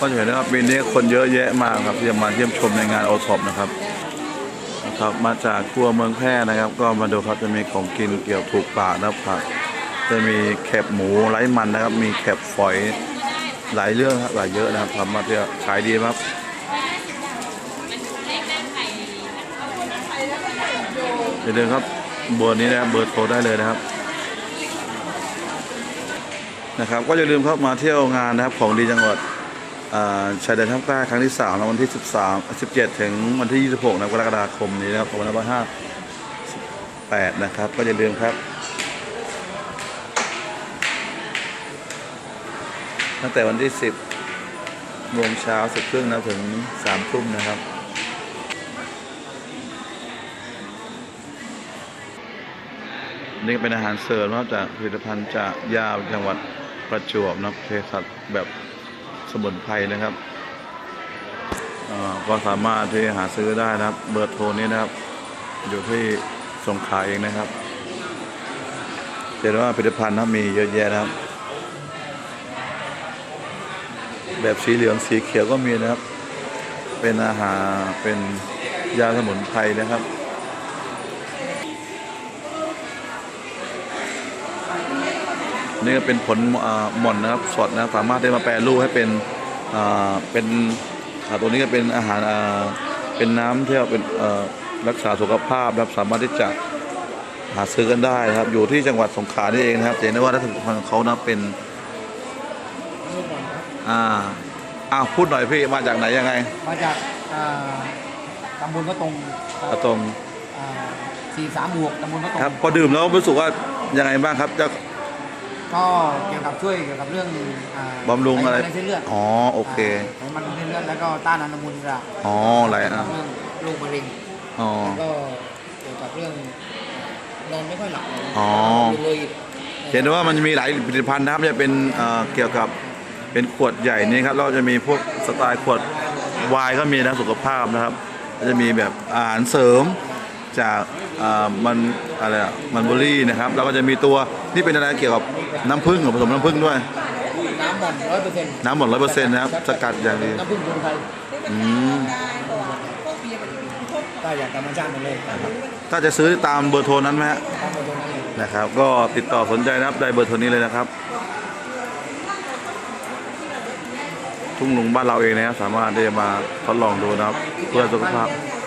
ก็จะเห็นนะครับปีนี้คนเยอะแยะมากครับที่จะมาเยี่ยมชมในงานโอท็อปนะครับนะครับมาจากทั่วเมืองแพร่นะครับ ก็มาดูครับจะมีของกินเกี่ยวถูกปากนะครับผักจะมีแคบหมูไร้มันนะครับ มีแคบฝอยหลายเรื่องครับหลายเยอะนะครับทำมาเที่ยวขายดีมากอย่าลืมครับเบอร์นี้นะครับเบอร์โทรได้เลยนะครับนะครับ ก็อย่าลืมเข้ามาเที่ยวงานนะครับของดีจังหวัด ชายแดนภาคใต้ครั้งที่3ในวันที่ 13 17 ถึงวันที่ 26 นะกรกฎาคมนี้นะครับ2558 นะครับ ก็อย่าลืมครับ ตั้งแต่วันที่ 10โมงเช้าสิบครึ่งนะถึง3ทุ่มนะครับนี่เป็นอาหารเสริมนะครับจากผลิตภัณฑ์จากยาวจังหวัดประจวบนะเภสัชแบบ สมุนไพรนะครับก็สามารถที่หาซื้อได้นะครับ เบอร์โทรนี้นะครับ อยู่ที่สงขาเองนะครับเห็นว่าผลิตภัณฑ์นะมีเยอะแยะนะครับ แบบสีเหลืองสีเขียวก็มีนะครับ เป็นอาหารเป็นยาสมุนไพรนะครับ นี่ก็เป็นผลอ่าหม่อนนะครับสดนะครับสามารถได้มาแปรรูปให้เป็นอ่าเป็นอ่าตัวนี้ก็เป็นอาหารอ่าเป็นน้ำที่เอาเป็นเอ่อรักษาสุขภาพนะครับสามารถที่จะหาซื้อกันได้นะครับ อยู่ที่จังหวัดสงขลานี่เองนะครับจะเห็นได้ว่ารัฐบาลของเขานะเป็นอ่าอ้าวพูดหน่อยพี่มาจากไหนยังไง มาจากอ่าตำบลพระตรงอาตรงสี่สามหกตำบลพระตรงครับพอดื่มแล้วรู้สึกว่ายังไงบ้างครับจะ ก็เกี่ยวกับช่วยเกี่ยวกับเรื่องอ่าบำรุงอะไรไขมันในเส้นเลือดอ๋อโอเคไขมันในเส้นเลือดแล้วก็ต้านอนุมูลอิสระอ๋ออะไรอะเรื่องโรคมะเร็งอ๋อ แล้วก็เกี่ยวกับเรื่องนอนไม่ค่อยหลับอ๋อ เลยเห็นได้ว่ามันจะมีหลายผลิตภัณฑ์นะครับจะเป็นเอ่อเกี่ยวกับเป็นขวดใหญ่นี่ครับแล้วก็จะมีพวกสไตล์ขวดวายก็มีนะสุขภาพนะครับแล้วจะมีแบบอาหารเสริม จากอ่ามันอะไรอะมันเบอรี่นะครับแล้วก็จะมีตัวนี่เป็นอะไรเกี่ยวกับน้ำผึ้งหรือผสมน้ำผึ้งด้วย น้ำหม่อนร้อยเปอร์เซ็นต์น้ำหมดร้อยเปอร์เซ็นต์นะครับสกัดอย่างดีน้ำผึ้งคนไทยอืมก็อย่างธรรมชาติหมดเลยตามถ้าจะซื้อตามเบอร์โทรนั้นไหมฮะเบอร์โทรนั้นเลยนะครับ ก็ติดต่อสนใจนะครับได้เบอร์โทรนี้เลยนะครับ ทุ่งลุงบ้านเราเองนะครับสามารถที่จะมาทดลองดูนะครับ เพื่อสุขภาพบ